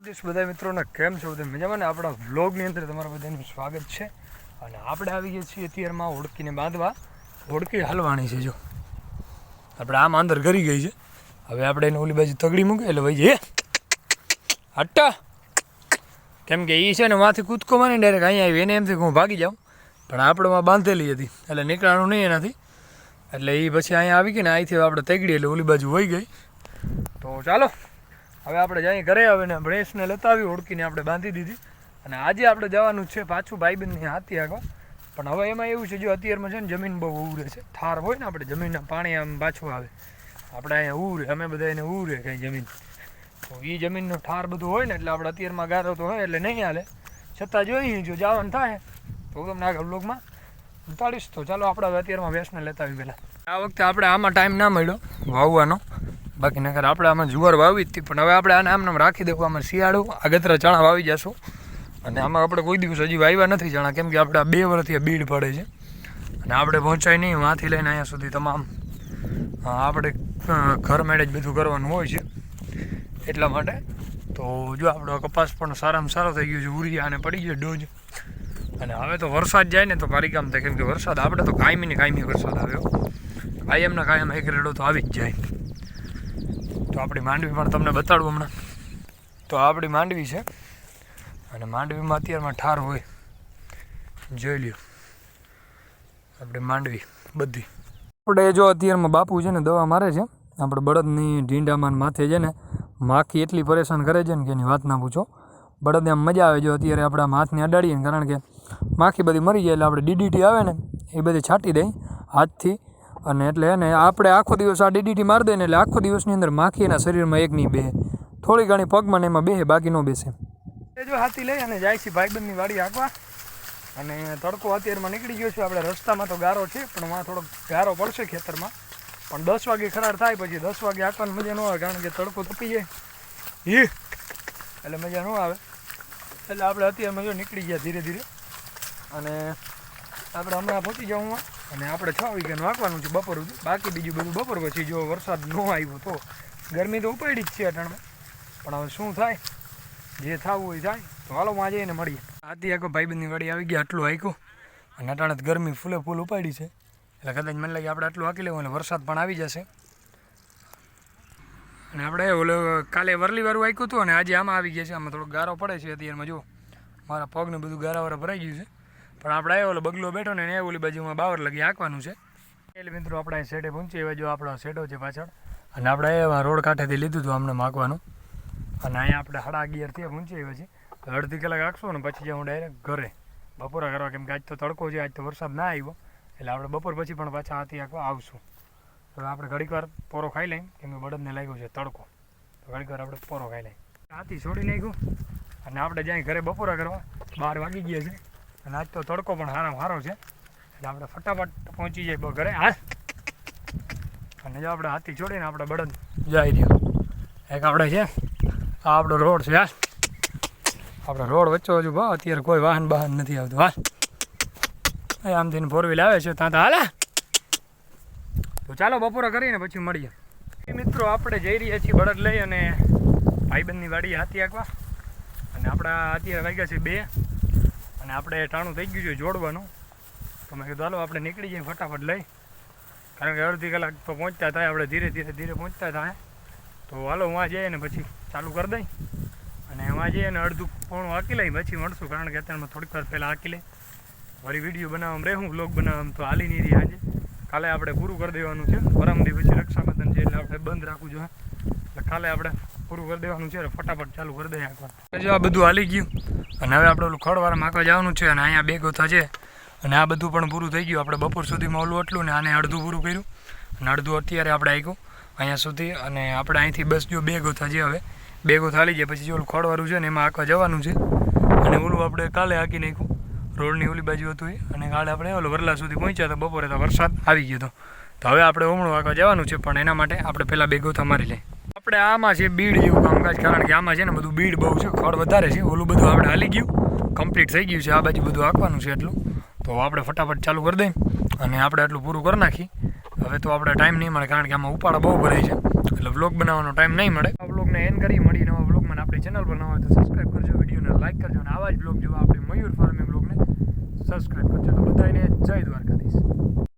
બધા મિત્રોને કેમ છો? બધા મજામાં ને? આપણા વ્લોગની અંદર તમારા બધાનું સ્વાગત છે. અને આપણે આવી ગયા છીએ અત્યારમાં હોડકીને બાંધવા. હોડકી હાલવાની છે, જો. આપણે આમ અંદર કરી ગઈ છે. હવે આપણે એને ઓલી બાજુ તગડી મૂકે એટલે ભાઈ જે હટ્ટા! કેમ કે એ છે ને માથી કૂદકો મારી ડાયરેક્ટ અહીંયા આવી એને એમથી હું ભાગી જાઉં. પણ આપણેમાં બાંધેલી હતી. એટલે નીકળવાનું નહીં એનાથી. એટલે એ પછી અહીંયા આવી ગઈ ને અહીંથી આપણે તગડી એટલે ઓલી બાજુ વહી ગઈ. તો ચાલો. હવે આપણે જઈએ ઘરે આવે ને ભેંસને લેતા આવી ઓળખીને આપણે બાંધી દીધી. અને આજે આપણે જવાનું છે પાછું ભાઈબંધની હાથી આગળ. પણ હવે એમાં એવું છે, જો અત્યારમાં છે ને જમીન બહુ ઉરે છે. ઠાર હોય ને આપણે, જમીનના પાણી આમ પાછું આવે. આપણે અહીંયા ઉરે, અમે બધા એને ઉરે કંઈ જમીન. તો એ જમીનનો ઠાર બધું હોય ને, એટલે આપણે અત્યારમાં ગારો તો હોય, એટલે નહીં હાલે. છતાં જોઈએ, જો જવાનું થાય, તો હું તમને આગળ બ્લોગમાં ઉતાડીશ તો ચાલો આપણે હવે અત્યારમાં વેસને લેતા આવી પહેલાં. આ વખતે આપણે આમાં ટાઈમ ના મળ્યો, વાવવાનો. બાકી નકર આપણે આમાં જુવાર વાવી હતી પણ હવે આપણે આને આમ રાખી દેવું, આમાં શિયાળો આગતરા ચણા વાવી જશું. અને આમાં આપણે કોઈ દિવસ હજી વાવ્યા નથી ચણા, કેમ કે આપણે બે વર્ષથી બીડ પડે છે. અને આપણે પહોંચાય નહીં, વાંથી લઈને અહીંયા સુધી તમામ આપણે ઘર મેળે જ બધું કરવાનું હોય છે. એટલા માટે તો જો આપણો કપાસ પણ સારામાં સારો થઈ ગયો છે, ઉરિયા અને પડી ગયો ડોજ અને હવે તો વરસાદ જાય ને તો ભારી કામ થાય, કેમ કે વરસાદ, આપણે તો કાયમી ને કાયમી વરસાદ આવ્યો કાયમના કાયમ એક રેડો તો આવી જ જાય. આપણી માંડવી પણ તમને બતાડું હમણાં. તો આપણી માંડવી છે. અને માંડવીમાં અત્યારમાં ઠાર હોય. જોઈ લ્યો. આપણે માંડવી બધી. આપણે જો અત્યારમાં બાપુ છે ને દવા મારે છે. આપણે બળદની ઢીંડામાં માથે છે ને માખી એટલી પરેશાન કરે છે ને કે એની વાત ના પૂછો. બળદને આમ મજા આવે જો અત્યારે આપણે હાથને અડાડીએ ને કારણ કે માખી બધી મરી જાય એટલે આપણે ડીડીટી આવે ને એ બધી છાંટી દઈ. હાથથી અને એટલે એને આપણે આખો દિવસ આ ડીડીટી મારી દઈએ એટલે આખો દિવસની અંદર માખી એના શરીરમાં એક નહીં બેસે થોડી ઘણી પગમાં એમાં બેહે બાકી ન બેસે. એ જો હાથી લઈ અને જાય છે ભાઈબંધની વાડી હાંકવા. અને તડકો અત્યારમાં નીકળી ગયો છે, આપણે રસ્તામાં તો ગારો છે, પણ વાં થોડોક ગારો પડશે ખેતરમાં. પણ દસ વાગે ખરાર થાય પછી દસ વાગે આંકવાની મજા ન આવે, કારણ કે તડકો તપી જાય. એટલે મજા ન આવે. એટલે આપણે અત્યારમાં જો નીકળી ગયા ધીરે ધીરે. અને આપણે હમણાં પહોંચી જાઉં અને આપણે છ વીઘાનું વાંકવાનું છે બપોર બાકી બીજું બધું બપોર પછી જો વરસાદ ન આવ્યો તો ગરમી તો ઉપાડી જ છે અટાણમાં. પણ હવે શું થાય? જે થવું હોય થાય. તો હાલો માં જઈને મળીએ. આથી આખો ભાઈબંધની વાડી આવી ગયા આટલું હાઈકું અને અટાણે ગરમી ફૂલે ફૂલ ઉપાડી છે. એટલે કદાચ મને લાગે આપણે આટલું હાકી લેવું અને વરસાદ પણ આવી જશે. અને આપણે ઓલો કાલે વરલીવારું હાક્યું હતું અને આજે આમાં આવી ગયા છે. આમાં થોડોક ગારો પડે છે અત્યારમાં જો મારા પગને બધું ગારાવાળા ભરાઈ ગયું છે. પણ આપણે આવ્યો ઓલો બગલો બેઠો ને એને ઓલી બાજુમાં બાવર લગી હાંકવાનું છે. એટલે મિત્રો આપણે અહીં શેડે પહોંચી એવા જો આપણો શેડો છે પાછળ. અને આપણે રોડ કાંઠેથી લીધું હતું આમને માગવાનું. અને અહીંયા આપણે સાડા અગિયારથી પહોંચી આવ્યા છીએ. અડધી કલાક રાખશો ને પછી જાઉં ડાયરેક્ટ ઘરે. બપોરા કરવા કેમ કે આજ તો તડકો છે, આજ તો વરસાદ ના આવ્યો. એટલે આપણે બપોર પછી પણ પાછા હાથી આંકવા આવશું. હવે આપણે ઘડીક વાર પોરો ખાઈ લઈએ, કેમ કે બળદને લાગ્યો છે તડકો. તો ઘડીક વાર આપણે પોરો ખાઈ લઈએ. હાથી છોડી નાખ્યું. અને આપણે જ્યાં ઘરે બપોરા કરવા. બાર વાગી ગયા છે. અને આજ તો તડકો પણ સારા સારો છે. એટલે આપણે ફટાફટ પહોંચી જાય ઘરે. હા અને જો આપણે હાથી છોડીને આપણે બળદ જઈ રહ્યો. એક આપણે છે. આ આપણો રોડ છે. હા આપણો રોડ વચ્ચે હજુ ભાવ અત્યારે કોઈ વાહન બહાન નથી આવતું. હા એ આમથી ફોર વ્હીલ આવે છે. ત્યાં તો હાલે તો ચાલો બપોરે કરીને પછી મળીએ. એ મિત્રો, આપણે જઈ રહ્યા છીએ બળદ લઈ અને ભાઈબંધની વાડી હાથી આંકવા અને આપણા અત્યારે વાગ્યા છે બે. અને આપણે ટાણું થઈ ગયું છે જોડવાનું. તો મેં કીધું, હાલો, આપણે નીકળી જઈએ, ફટાફટ લઈ. કારણ કે અડધી કલાક તો પહોંચતા થાય, આપણે ધીરે ધીરે ધીરે પહોંચતા થાય. તો હાલો વાં જઈએ ને પછી ચાલુ કરી દઈ. અને વાં જઈએ ને અડધું પોણું હાકી લઈ, પછી મળશું, કારણ કે અત્યારમાં થોડીક વાર પહેલાં હાકી લઈ. વળી વીડિયો બનાવવામાં રહેવું બ્લોગ બનાવવામાં તો હાલી નહીં રહી આજે. કાલે આપણે પૂરું કરી દેવાનું છે. પરમદી પછી રક્ષાબંધન છે એટલે આપણે બંધ રાખવું જોઈએ. એટલે કાલે આપણે પૂરું કરી દેવાનું છે, ફટાફટ ચાલુ કરી દઈએ આંકવાનું જો આ બધું હાલી ગયું, અને હવે આપણે ઓલું ખડવાળા માખવા જવાનું છે, અને અહીંયા બે ગોથા છે. અને આ બધું પણ પૂરું થઈ ગયું. આપણે બપોર સુધીમાં ઓલું એટલું ને આને અડધું પૂરું કર્યું. અને અડધું અત્યારે આપણે આવ્યું અહીંયા સુધી. અને આપણે અહીંથી બસ જો બે ગોથા છે હવે. બે ગોથા હાલી જાય પછી જે ઓલું ખડવાળું છે ને એમાં આખવા જવાનું છે. અને ઓલું આપણે કાલે હાકી નાખ્યું. રોડની ઓલી બાજુ હતું અને કાલે આપણે ઓલું વરલા સુધી પહોંચ્યા તો બપોરે તો વરસાદ આવી ગયો હતો. તો હવે આપણે ઓમણું વાંકવા જવાનું છે, પણ એના માટે આપણે પહેલાં બે ગોથા મારી લઈએ. આપણે આમાં છે બીડ જેવું કામકાજ, કારણ કે આમાં છે ને બધું બીડ બહુ છે, ખડ વધારે છે, ઓલું બધું આપણે હાલી ગયું. કમ્પ્લીટ થઈ ગયું છે, આ બાજુ બધું આંકવાનું છે એટલું. તો આપણે ફટાફટ ચાલુ કરી દઈએ અને આપણે એટલું પૂરું કરી નાખી હવે તો આપણે ટાઈમ નહીં મળે, કારણ કે આમાં ઉપાડા બહુ ભરાય છે. એટલે વ્લોગ બનાવવાનો ટાઈમ નહીં મળે. આ વ્લોગને એન કરી મળી નવા વ્લોગમાં આપણે ચેનલ પર નવા હોય તો સબસ્ક્રાઈબ કરજો વિડીયોને લાઈક કરજો અને આવા જ બ્લોગ જોવા આપણે મયુર ફાર્મિંગ બ્લોગને સબસ્ક્રાઈબ કરજો. તો બધાને જય દ્વારકાધીશ.